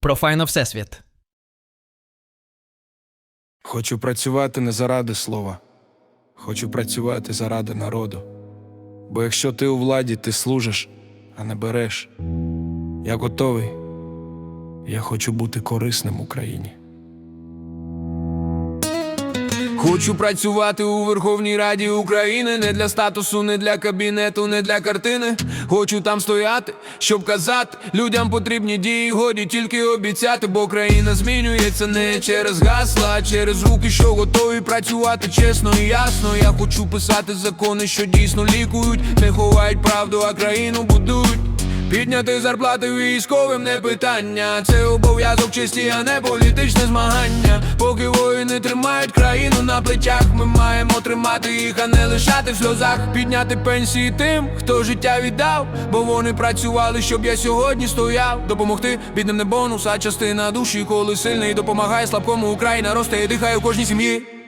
Про файно Всесвіт. Хочу працювати не заради слова, хочу працювати заради народу. Бо якщо ти у владі, ти служиш, а не береш. Я готовий. Я хочу бути корисним Україні. Хочу працювати у Верховній Раді України не для статусу, не для кабінету, не для картини. Хочу там стояти, щоб казати, людям потрібні дії, годі тільки обіцяти, бо країна змінюється не через гасла, а через руки, що готові працювати чесно і ясно. Я хочу писати закони, що дійсно лікують, не ховають правду, а країну будують. Підняти зарплати військовим не питання. Це обов'язок честі, а не політичне змагання. Поки воїни тримають країну на плечах, ми маємо тримати їх, а не лишати в сльозах. Підняти пенсії тим, хто життя віддав, бо вони працювали, щоб я сьогодні стояв. Допомогти бідним не бонус, а частина душі, коли сильний допомагає слабкому Україна росте і дихає у кожній сім'ї.